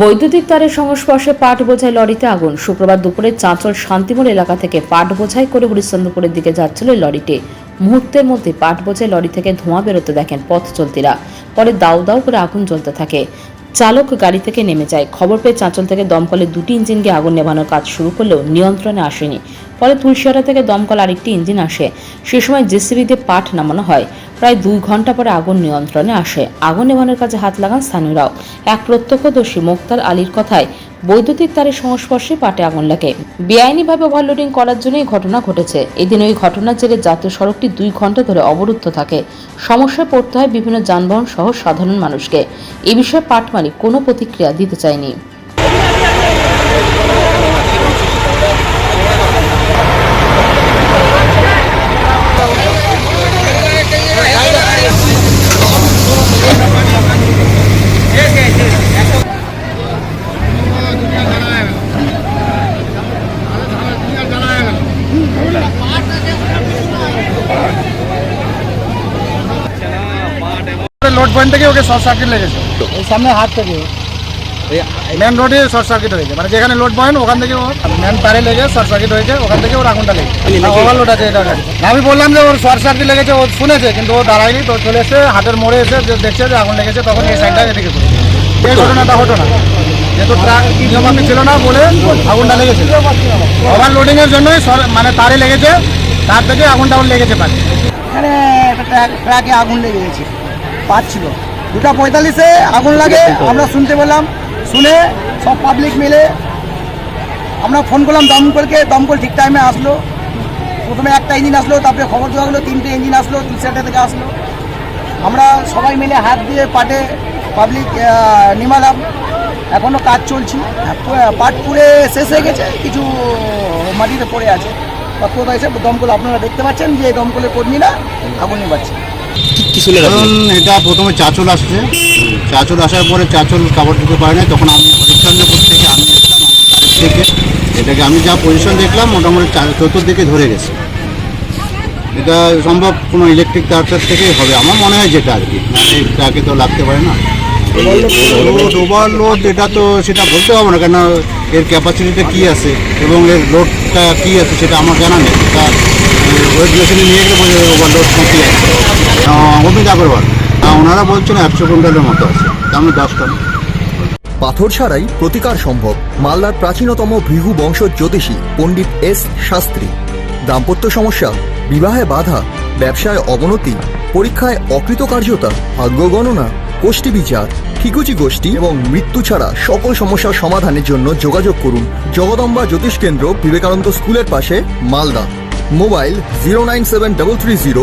বৈদ্যুতিক তারের সংস্পর্শে পাট বোঝাই লরিতে আগুন। শুক্রবার দুপুরে চাঁচল শান্তিমোড় এলাকা থেকে পাট বোঝাই করে হরিশ্চন্দ্রপুরের দিকে যাচ্ছিল লরিটি। মুহূর্তের মধ্যে পাট বোঝাই লরি থেকে ধোঁয়া বেরোতে দেখেন পথ চলতিরা পরে দাউ দাউ করে আগুন জ্বলতে থাকে। চালক গাড়ি থেকে নেমে যায়। খবর পেয়ে চাঁচল থেকে দমকলে দুটি ইঞ্জিনকে আগুন নেভানোর কাজ শুরু করলেও নিয়ন্ত্রণে আসেনি। পরে তুলসিয়ারা থেকে দমকল আরেকটি ইঞ্জিন আসে। সে সময় জেসিবিতে পাট নামানো হয়। প্রায় দুই ঘণ্টা পরে আগুন নিয়ন্ত্রণে আসে। আগুন নেভানোর কাজে হাত লাগান স্থানীয়রাও। এক প্রত্যক্ষদর্শী মোক্তার আলীর কথায়, বৈদ্যুতিক তারের সংস্পর্শে পাটে আগুন লাগে। বেআইনিভাবে ওভারলোডিং করার জন্য এই ঘটনা ঘটেছে। এদিন ওই ঘটনার জেরে জাতীয় সড়কটি দুই ঘণ্টা ধরে অবরুদ্ধ থাকে। সমস্যায় পড়তে হয় বিভিন্ন যানবাহন সহ সাধারণ মানুষকে। এ বিষয়ে পাট মালিক কোনো প্রতিক্রিয়া দিতে চায়নি। পয়েন্ট থেকে ওকে শর্ট সার্কিট লেগেছে। এই সামনে হাত থেকে। মেন রোডে শর্ট সার্কিট হয়েছে। মানে যেখানে লোড পয়েন্ট ওখান থেকে ওর মেন তারে লেগে শর্ট সার্কিট হয়েছে ওখান থেকে ওর আগুনটা লেগেছে। ওভারলোড আছে এটা আমি বললাম যে ওর শর্ট সার্কিট লেগেছে ও শুনেছে কিন্তু ও দাঁড়ায়নি তো চলে এসে হাতের মোড়ে এসে যে দেখছে যে আগুন লেগেছে তখন এই সাইডটা এদিকে এই ঘটনাটা হতো না। যেহেতু ট্রাক নিয়মাফিক ছিল না বলে আগুনটা লেগেছে ওভারলোডিং এর জন্যই মানে তারে লেগেছে তার থেকে আগুনটা ওর লেগেছে পারে এখানে একটা ট্রাক ট্রাকে আগুন লেগে গেছে পাচ্ছিল। দুটা পঁয়তাল্লিশে আগুন লাগে, আমরা শুনতে পেলাম। শুনে সব পাবলিক মিলে আমরা ফোন করলাম দমকলকে দমকল ঠিক টাইমে আসলো। প্রথমে একটা ইঞ্জিন আসলো, তারপরে খবর দেওয়া হলো, তিনটে ইঞ্জিন আসলো তিনশাটা থেকে আসলো। আমরা সবাই মিলে হাত দিয়ে পাটে পাবলিক নিমালাম। এখনও কাজ চলছে। পাট পুড়ে শেষ হয়ে গেছে, কিছু মাটিতে পড়ে আছে। তৎপরতা এসে দমকল, আপনারা দেখতে পাচ্ছেন যে দমকলের কর্মীরা আগুন নিবাচ্ছে কারণ এটা প্রথমে চাচল আসছে। চাচল আসার পরে চাচল কাপড় দিতে পারে না তখন আমি হরিশ্চন্দ্রপুর থেকে আমি এসলাম থেকে। এটাকে আমি যা পজিশন দেখলাম মোটামুটি চতুর্দিকে ধরে গেছে। এটা সম্ভব কোনো ইলেকট্রিক তারটার থেকেই হবে আমার মনে হয় যেটা আর কি। নাহলে ট্রাকে তো লাগতে পারে না। লোড ওভারলোড এটা তো সেটা বলতে হবে না কেন এর ক্যাপাসিটিটা কী আছে এবং এর লোডটা কী আছে সেটা আমার জানা নেই। তা ওয়েট মেশিনে নিয়ে গেলে বোঝা যাবে ওভারলোড কী আছে। অমিত আগরওয়াল। ওনারা বলছেন একশো কুইন্টালের মতো আছে। তার দশ টন। পাথর ছাড়াই প্রতিকার সম্ভব মালদার প্রাচীনতম ভৃহু বংশ জ্যোতিষী পণ্ডিত এস শাস্ত্রী। দাম্পত্য সমস্যা, বিবাহে বাধা, ব্যবসায় অবনতি, পরীক্ষায় অকৃতকার্যতা, ভাগ্য গণনা গোষ্ঠী বিচার ঠিকুচি গোষ্ঠী এবং মৃত্যু ছাড়া সকল সমস্যার সমাধানের জন্য যোগাযোগ করুন জগদম্বা জ্যোতিষ কেন্দ্র বিবেকানন্দ স্কুলের পাশে Malda. Mobile zero nine seven double three zero